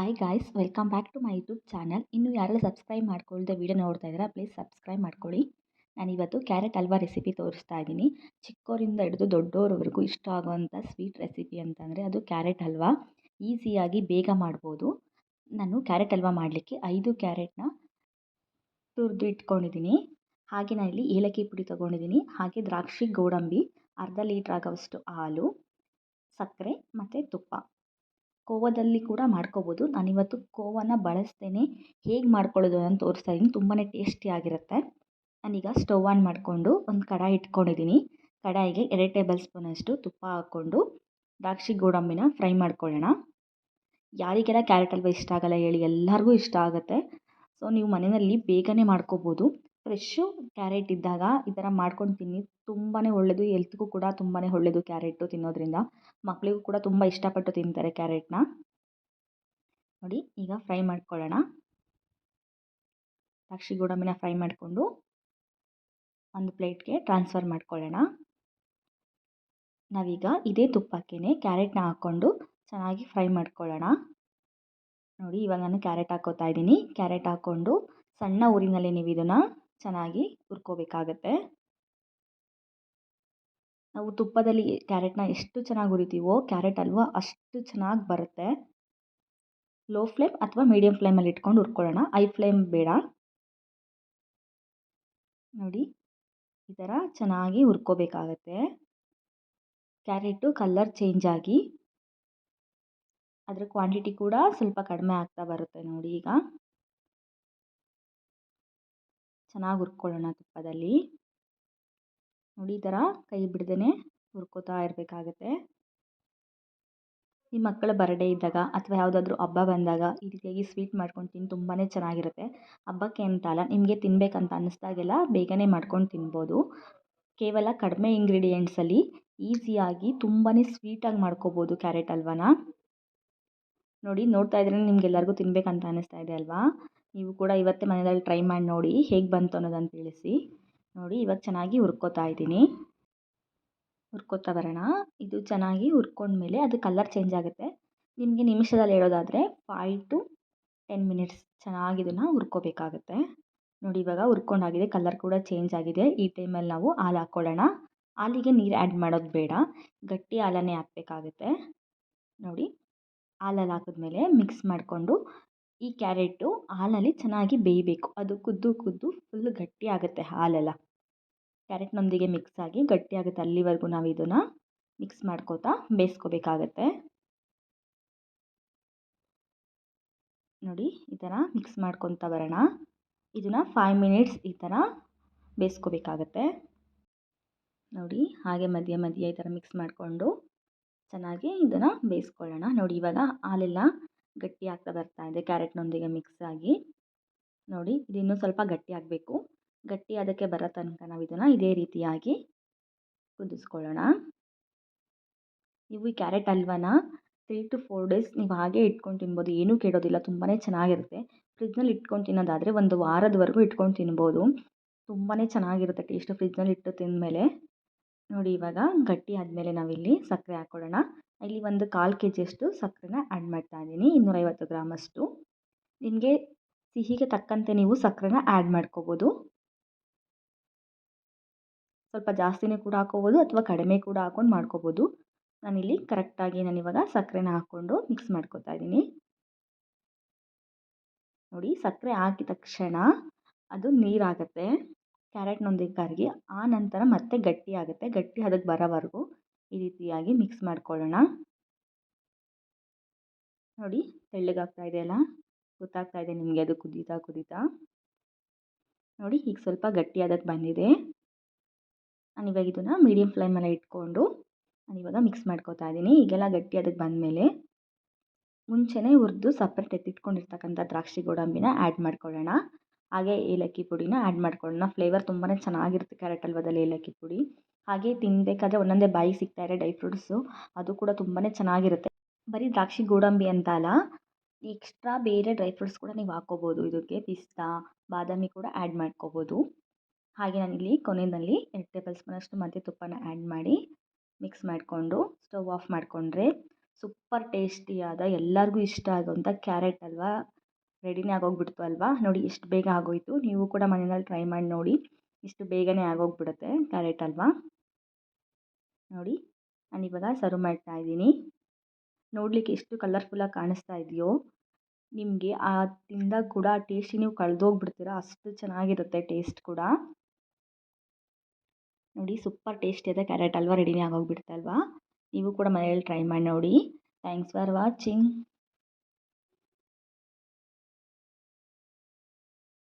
Hi guys welcome back to my YouTube channel ಇನ್ನು ಯಾರೆಲ್ಲ subscribe ಮಾಡ್ಕೊಳ್ದೆ video ನೋಡ್ತಾ ಇದ್ದೀರಾ ಪ್ಲೀಸ್ ಸಬ್ಸ್ಕ್ರೈಬ್ ಮಾಡ್ಕೊಳ್ಳಿ. ನಾನಿವತ್ತು ಕ್ಯಾರೆಟ್ ಹಲ್ವಾ ರೆಸಿಪಿ ತೋರಿಸ್ತಾ ಇದ್ದೀನಿ. ಚಿಕ್ಕೋರಿಂದ ಹಿಡಿದು ದೊಡ್ಡೋರವರೆಗೂ ಇಷ್ಟ ಆಗುವಂಥ ಸ್ವೀಟ್ ರೆಸಿಪಿ ಅಂತಂದರೆ ಅದು ಕ್ಯಾರೆಟ್ ಹಲ್ವಾ. ಈಸಿಯಾಗಿ ಬೇಗ ಮಾಡ್ಬೋದು. ನಾನು ಕ್ಯಾರೆಟ್ ಹಲ್ವಾ ಮಾಡಲಿಕ್ಕೆ ಐದು ಕ್ಯಾರೆಟ್ನ ತುರಿದು ಇಟ್ಕೊಂಡಿದ್ದೀನಿ. ಹಾಗೆ ನಾನಿಲ್ಲಿ ಏಲಕ್ಕಿ ಪುಡಿ ತೊಗೊಂಡಿದ್ದೀನಿ. ಹಾಗೆ ದ್ರಾಕ್ಷಿ, ಗೋಡಂಬಿ, ಅರ್ಧ ಲೀಟ್ರ್ ಆಗೋವಷ್ಟು ಹಾಲು, ಸಕ್ಕರೆ ಮತ್ತು ತುಪ್ಪ. ಕೋವಾದಲ್ಲಿ ಕೂಡ ಮಾಡ್ಕೋಬೋದು. ನಾನಿವತ್ತು ಕೋವನ ಬಳಸ್ತೇನೆ. ಹೇಗೆ ಮಾಡ್ಕೊಳ್ಳೋದು ಅಂತ ತೋರಿಸ್ತಾ ಇದ್ದೀನಿ ತುಂಬಾ ಟೇಸ್ಟಿಯಾಗಿರುತ್ತೆ ನಾನೀಗ ಸ್ಟವ್ ಆನ್ ಮಾಡಿಕೊಂಡು ಒಂದು ಕಡಾಯಿ ಇಟ್ಕೊಂಡಿದ್ದೀನಿ ಕಡಾಯಿಗೆ ಎರಡು ಟೇಬಲ್ ಸ್ಪೂನಷ್ಟು ತುಪ್ಪ ಹಾಕ್ಕೊಂಡು ದ್ರಾಕ್ಷಿ ಗೋಡಂಬಿನ ಫ್ರೈ ಮಾಡ್ಕೊಳ್ಳೋಣ. ಯಾರಿಗೆಲ್ಲ ಕ್ಯಾರೆಟ್ ಹಲ್ವ ಇಷ್ಟ ಆಗಲ್ಲ ಹೇಳಿ ಎಲ್ಲರಿಗೂ ಇಷ್ಟ ಆಗುತ್ತೆ. ಸೊ, ನೀವು ಮನೆಯಲ್ಲಿ ಬೇಗನೆ ಮಾಡ್ಕೋಬೋದು. ಫ್ರೆಶ್ಶು ಕ್ಯಾರೆಟ್ ಇದ್ದಾಗ ಈ ಥರ ಮಾಡ್ಕೊಂಡು ತಿನ್ನಿ. ತುಂಬಾ ಒಳ್ಳೆಯದು ಎಲ್ತ್ಗೂ ಕೂಡ ತುಂಬಾ ಒಳ್ಳೆಯದು ಕ್ಯಾರೆಟು ತಿನ್ನೋದ್ರಿಂದ. ಮಕ್ಕಳಿಗೂ ಕೂಡ ತುಂಬ ಇಷ್ಟಪಟ್ಟು ತಿಂತಾರೆ ಕ್ಯಾರೆಟ್ನ. ನೋಡಿ, ಈಗ ಫ್ರೈ ಮಾಡ್ಕೊಳ್ಳೋಣ. ದ್ರಾಕ್ಷಿ ಗೋಡಂಬಿನ ಫ್ರೈ ಮಾಡಿಕೊಂಡು ಒಂದು ಪ್ಲೇಟ್ಗೆ ಟ್ರಾನ್ಸ್ಫರ್ ಮಾಡ್ಕೊಳ್ಳೋಣ. ನಾವೀಗ ಇದೇ ತುಪ್ಪಕ್ಕೇ ಕ್ಯಾರೆಟ್ನ ಹಾಕ್ಕೊಂಡು ಚೆನ್ನಾಗಿ ಫ್ರೈ ಮಾಡ್ಕೊಳ್ಳೋಣ. ನೋಡಿ, ಇವಾಗ ನಾನು ಕ್ಯಾರೆಟ್ ಹಾಕೋತಾ ಇದ್ದೀನಿ. ಕ್ಯಾರೆಟ್ ಹಾಕ್ಕೊಂಡು ಸಣ್ಣ ಊರಿನಲ್ಲಿ ನೀವು ಇದನ್ನು ಚೆನ್ನಾಗಿ ಹುರ್ಕೋಬೇಕಾಗತ್ತೆ. ನಾವು ತುಪ್ಪದಲ್ಲಿ ಕ್ಯಾರೆಟ್ನ ಎಷ್ಟು ಚೆನ್ನಾಗಿ ಹುರಿತೀವೋ ಕ್ಯಾರೆಟ್ ಹಲ್ವಾ ಅಷ್ಟು ಚೆನ್ನಾಗಿ ಬರುತ್ತೆ. ಲೋ ಫ್ಲೇಮ್ ಅಥವಾ ಮೀಡಿಯಮ್ ಫ್ಲೇಮಲ್ಲಿ ಇಟ್ಕೊಂಡು ಹುರ್ಕೊಳ್ಳೋಣ. ಐ ಫ್ಲೇಮ್ ಬೇಡ. ನೋಡಿ, ಈ ಥರ ಚೆನ್ನಾಗಿ ಹುರ್ಕೋಬೇಕಾಗತ್ತೆ. ಕ್ಯಾರೆಟು ಕಲ್ಲರ್ ಚೇಂಜ್ ಆಗಿ, ಅದರ ಕ್ವಾಂಟಿಟಿ ಕೂಡ ಸ್ವಲ್ಪ ಕಡಿಮೆ ಆಗ್ತಾ ಬರುತ್ತೆ ನೋಡಿ ಈಗ. ಚೆನ್ನಾಗಿ ಹುರ್ಕೊಳ್ಳೋಣ ತುಪ್ಪದಲ್ಲಿ. ನೋಡಿ ಈ ಥರ ಕೈ ಬಿಡ್ದೇ ಹುರ್ಕೋತಾ ಇರಬೇಕಾಗತ್ತೆ. ನಿಮ್ಮ ಮಕ್ಕಳ ಬರ್ಡೇ ಇದ್ದಾಗ ಅಥವಾ ಯಾವುದಾದ್ರೂ ಹಬ್ಬ ಬಂದಾಗ ಈ ರೀತಿಯಾಗಿ ಸ್ವೀಟ್ ಮಾಡ್ಕೊಂಡು ತಿಂದು ತುಂಬಾ ಚೆನ್ನಾಗಿರುತ್ತೆ. ಹಬ್ಬಕ್ಕೆ ಅಂತ ಅಲ್ಲ, ನಿಮಗೆ ತಿನ್ನಬೇಕಂತ ಅನ್ನಿಸ್ದಾಗೆಲ್ಲ ಬೇಗನೆ ಮಾಡ್ಕೊಂಡು ತಿನ್ಬೋದು. ಕೇವಲ ಕಡಿಮೆ ಇಂಗ್ರೀಡಿಯೆಂಟ್ಸಲ್ಲಿ ಈಸಿಯಾಗಿ ತುಂಬಾ ಸ್ವೀಟಾಗಿ ಮಾಡ್ಕೋಬೋದು ಕ್ಯಾರೆಟ್ ಹಲ್ವಾನ. ನೋಡಿ ನೋಡ್ತಾ ಇದ್ರೆ ನಿಮ್ಗೆಲ್ಲರಿಗೂ ತಿನ್ನಬೇಕಂತ ಅನ್ನಿಸ್ತಾ ಇದೆ ಅಲ್ವಾ? ನೀವು ಕೂಡ ಇವತ್ತೇ ಮನೆಯಲ್ಲಿ ಟ್ರೈ ಮಾಡಿ ನೋಡಿ ಹೇಗೆ ಬಂತು ಅನ್ನೋದನ್ನು ತಿಳಿಸಿ. ನೋಡಿ, ಇವಾಗ ಚೆನ್ನಾಗಿ ಹುರ್ಕೋತಾ ಇದ್ದೀನಿ. ಹುರ್ಕೋತಾ ಬರೋಣ. ಇದು ಚೆನ್ನಾಗಿ ಹುರ್ಕೊಂಡ್ಮೇಲೆ ಅದು ಕಲರ್ ಚೇಂಜ್ ಆಗುತ್ತೆ. ನಿಮಗೆ ನಿಮಿಷದಲ್ಲಿ ಹೇಳೋದಾದರೆ ಫೈವ್ ಟು ಟೆನ್ ಮಿನಿಟ್ಸ್ ಚೆನ್ನಾಗಿ ಇದನ್ನು ಹುರ್ಕೋಬೇಕಾಗುತ್ತೆ. ನೋಡಿ, ಇವಾಗ ಹುರ್ಕೊಂಡಾಗಿದೆ ಕಲರ್ ಕೂಡ ಚೇಂಜ್ ಆಗಿದೆ. ಈ ಟೈಮಲ್ಲಿ ನಾವು ಹಾಲು ಹಾಕ್ಕೊಳ್ಳೋಣ ಹಾಲಿಗೆ ನೀರು ಆ್ಯಡ್ ಮಾಡೋದು ಬೇಡ. ಗಟ್ಟಿ ಹಾಲನ್ನೇ ಹಾಕಬೇಕಾಗುತ್ತೆ. ನೋಡಿ, ಹಾಲಲ್ಲಿ ಹಾಕಿದ್ಮೇಲೆ ಮಿಕ್ಸ್ ಮಾಡಿಕೊಂಡು ಈ ಕ್ಯಾರೆಟು ಹಾಲಲ್ಲಿ ಚೆನ್ನಾಗಿ ಬೇಯಬೇಕು. ಅದು ಕುದ್ದು ಕುದ್ದು ಫುಲ್ ಗಟ್ಟಿ ಆಗುತ್ತೆ ಹಾಲೆಲ್ಲ. ಕ್ಯಾರೆಟ್ನೊಂದಿಗೆ ಮಿಕ್ಸ್ ಆಗಿ ಗಟ್ಟಿ ಆಗುತ್ತೆ. ಅಲ್ಲಿವರೆಗೂ ನಾವು ಇದನ್ನು ಮಿಕ್ಸ್ ಮಾಡ್ಕೋತಾ ಬೇಯಿಸ್ಕೋಬೇಕಾಗತ್ತೆ. ನೋಡಿ, ಈ ಥರ ಮಿಕ್ಸ್ ಮಾಡ್ಕೊತ ಬರೋಣ. ಇದನ್ನು ಫೈವ್ ಮಿನಿಟ್ಸ್ ಈ ಥರ ಬೇಯಿಸ್ಕೋಬೇಕಾಗತ್ತೆ. ನೋಡಿ, ಹಾಗೆ ಮಧ್ಯೆ ಮಧ್ಯೆ ಈ ಥರ ಮಿಕ್ಸ್ ಮಾಡಿಕೊಂಡು ಚೆನ್ನಾಗಿ ಇದನ್ನು ಬೇಯಿಸ್ಕೊಳ್ಳೋಣ. ನೋಡಿ, ಇವಾಗ ಹಾಲೆಲ್ಲ ಗಟ್ಟಿ ಆಗ್ತಾ ಬರ್ತಾ ಇದೆ ಕ್ಯಾರೆಟ್ನೊಂದಿಗೆ ಮಿಕ್ಸ್ ಆಗಿ. ನೋಡಿ ಇದು ಇನ್ನೂ ಸ್ವಲ್ಪ ಗಟ್ಟಿ ಆಗಬೇಕು ಗಟ್ಟಿ ಅದಕ್ಕೆ ಬರೋ ತನಕ ನಾವು ಇದನ್ನು ಇದೇ ರೀತಿಯಾಗಿ ಕುದಿಸ್ಕೊಳ್ಳೋಣ. ನೀವು ಈ ಕ್ಯಾರೆಟ್ ಹಲ್ವನ ತ್ರೀ ಟು ಫೋರ್ ಡೇಸ್ ನೀವು ಹಾಗೆ ಇಟ್ಕೊಂಡು ತಿನ್ಬೋದು. ಏನೂ ಕೆಡೋದಿಲ್ಲ ತುಂಬಾ ಚೆನ್ನಾಗಿರುತ್ತೆ. ಫ್ರಿಜ್ನಲ್ಲಿ ಇಟ್ಕೊಂಡು ತಿನ್ನೋದಾದರೆ ಒಂದು ವಾರದವರೆಗೂ ಇಟ್ಕೊಂಡು ತಿನ್ಬೋದು. ತುಂಬಾ ಚೆನ್ನಾಗಿರುತ್ತೆ ಟೇಸ್ಟು ಫ್ರಿಜ್ನಲ್ಲಿ ಇಟ್ಟು ತಿಂದಮೇಲೆ. ನೋಡಿ, ಇವಾಗ ಗಟ್ಟಿ ಆದಮೇಲೆ ನಾವಿಲ್ಲಿ ಸಕ್ಕರೆ ಹಾಕ್ಕೊಳ್ಳೋಣ. ಇಲ್ಲಿ ಒಂದು ಕಾಲು ಕೆ ಜಿಯಷ್ಟು ಸಕ್ಕರೆನ ಆ್ಯಡ್ ಮಾಡ್ತಾ ಇದ್ದೀನಿ, ಇನ್ನೂರೈವತ್ತು ಗ್ರಾಮಷ್ಟು. ನಿಮಗೆ ಸಿಹಿಗೆ ತಕ್ಕಂತೆ ನೀವು ಸಕ್ಕರೆನ ಆ್ಯಡ್ ಮಾಡ್ಕೋಬೋದು. ಸ್ವಲ್ಪ ಜಾಸ್ತಿನೇ ಕೂಡ ಹಾಕೋಬೋದು ಅಥವಾ ಕಡಿಮೆ ಕೂಡ ಹಾಕೊಂಡು ಮಾಡ್ಕೋಬೋದು. ನಾನಿಲ್ಲಿ ಕರೆಕ್ಟಾಗಿ ನಾನಿವಾಗ ಸಕ್ಕರೆನ ಹಾಕ್ಕೊಂಡು ಮಿಕ್ಸ್ ಮಾಡ್ಕೊತಾ ಇದ್ದೀನಿ. ನೋಡಿ, ಸಕ್ಕರೆ ಹಾಕಿದ ತಕ್ಷಣ ಅದು ನೀರಾಗುತ್ತೆ. ಕ್ಯಾರೆಟ್ನೊಂದಿಗೆ ಕರಗಿ ಆ ನಂತರ ಮತ್ತೆ ಗಟ್ಟಿ ಆಗುತ್ತೆ. ಗಟ್ಟಿ ಅದಕ್ಕೆ ಬರೋವರೆಗೂ ಈ ರೀತಿಯಾಗಿ ಮಿಕ್ಸ್ ಮಾಡ್ಕೊಳ್ಳೋಣ. ನೋಡಿ, ತೆಳ್ಳಗಾಗ್ತಾ ಇದೆಯಲ್ಲ ಗೊತ್ತಾಗ್ತಾ ಇದೆ ನಿಮಗೆ ಅದು ಕುದೀತಾ ಕುದೀತಾ? ನೋಡಿ, ಈಗ ಸ್ವಲ್ಪ ಗಟ್ಟಿಯಾದದ್ದು ಬಂದಿದೆ. ಬಂದಿದೆ ನಾನಿವಾಗ ಇದನ್ನು ಮೀಡಿಯಮ್ ಫ್ಲೇಮಲ್ಲಿ ಇಟ್ಕೊಂಡು ನಾನು ಇವಾಗ ಮಿಕ್ಸ್ ಮಾಡ್ಕೋತಾ ಇದ್ದೀನಿ. ಈಗೆಲ್ಲ ಗಟ್ಟಿ ಅದಕ್ಕೆ ಬಂದಮೇಲೆ ಮುಂಚೆನೇ ಹುರಿದು ಸಪ್ರೇಟ್ ಎತ್ತಿಟ್ಕೊಂಡಿರ್ತಕ್ಕಂಥ ದ್ರಾಕ್ಷಿ ಗೋಡಂಬಿನ ಆ್ಯಡ್ ಮಾಡ್ಕೊಳ್ಳೋಣ. ಹಾಗೆ ಏಲಕ್ಕಿ ಪುಡಿನ ಆ್ಯಡ್ ಮಾಡ್ಕೊಳ್ಳೋಣ. ಫ್ಲೇವರ್ ತುಂಬಾ ಚೆನ್ನಾಗಿರುತ್ತೆ ಕ್ಯಾರೆಟ್ ಹಲ್ವಾದಲ್ಲಿ ಏಲಕ್ಕಿ ಪುಡಿ. ಹಾಗೆ ತಿನ್ನಬೇಕಾದ್ರೆ ಒಂದೊಂದೇ ಬಾಯಿಗೆ ಸಿಗ್ತಾಯಿರೋ ಡ್ರೈ ಫ್ರೂಟ್ಸು ಅದು ಕೂಡ ತುಂಬಾ ಚೆನ್ನಾಗಿರುತ್ತೆ. ಬರೀ ದ್ರಾಕ್ಷಿ ಗೋಡಂಬಿ ಅಂತ ಅಲ್ಲ ಎಕ್ಸ್ಟ್ರಾ ಬೇರೆ ಡ್ರೈ ಫ್ರೂಟ್ಸ್ ಕೂಡ ನೀವು ಹಾಕ್ಕೋಬೋದು. ಇದಕ್ಕೆ ಪಿಸ್ತಾ, ಬಾದಾಮಿ ಕೂಡ ಆ್ಯಡ್ ಮಾಡ್ಕೋಬೋದು. ಹಾಗೆ ನಾನಿಲ್ಲಿ ಕೊನೆಯಲ್ಲಿ ಎರಡು ಟೇಬಲ್ ಸ್ಪೂನಷ್ಟು ಮತ್ತೆ ತುಪ್ಪನ ಆ್ಯಡ್ ಮಾಡಿ ಮಿಕ್ಸ್ ಮಾಡಿಕೊಂಡು ಸ್ಟವ್ ಆಫ್ ಮಾಡಿಕೊಂಡ್ರೆ ಸೂಪರ್ ಟೇಸ್ಟಿಯಾದ ಎಲ್ಲರಿಗೂ ಇಷ್ಟ ಆಗುವಂಥ ಕ್ಯಾರೆಟ್ ಅಲ್ವಾ? ರೆಡಿನೇ ಆಗೋಗ್ಬಿಡ್ತು ಅಲ್ವಾ? ನೋಡಿ ಎಷ್ಟು ಬೇಗ ಆಗೋಯಿತು. ನೀವು ಕೂಡ ಮನೆಯಲ್ಲಿ ಟ್ರೈ ಮಾಡಿ ನೋಡಿ, ಇಷ್ಟು ಬೇಗನೆ ಆಗೋಗ್ಬಿಡುತ್ತೆ ಕ್ಯಾರೆಟ್ ಹಲ್ವಾ ನೋಡಿ, ನಾನು ಇವಾಗ ಸರ್ವ್ ಮಾಡ್ತಾ ಇದ್ದೀನಿ. ನೋಡಲಿಕ್ಕೆ ಎಷ್ಟು ಕಲರ್ಫುಲ್ಲಾಗಿ ಕಾಣಿಸ್ತಾ ಇದೆಯೋ. ನಿಮಗೆ ಆ ತಿಂದಾಗ ಕೂಡ ಆ ಟೇಸ್ಟಿ ನೀವು ಕಳೆದೋಗ್ಬಿಡ್ತೀರ. ಅಷ್ಟು ಚೆನ್ನಾಗಿರುತ್ತೆ ಟೇಸ್ಟ್ ಕೂಡ. ನೋಡಿ ಸೂಪರ್ ಟೇಸ್ಟ್ ಇದೆ ಕ್ಯಾರೆಟ್ ಹಲ್ವಾ ರೆಡಿನೇ ಆಗೋಗ್ಬಿಡ್ತಲ್ವಾ ನೀವು ಕೂಡ ಮನೆಯಲ್ಲಿ ಟ್ರೈ ಮಾಡಿ ನೋಡಿ. Thanks for watching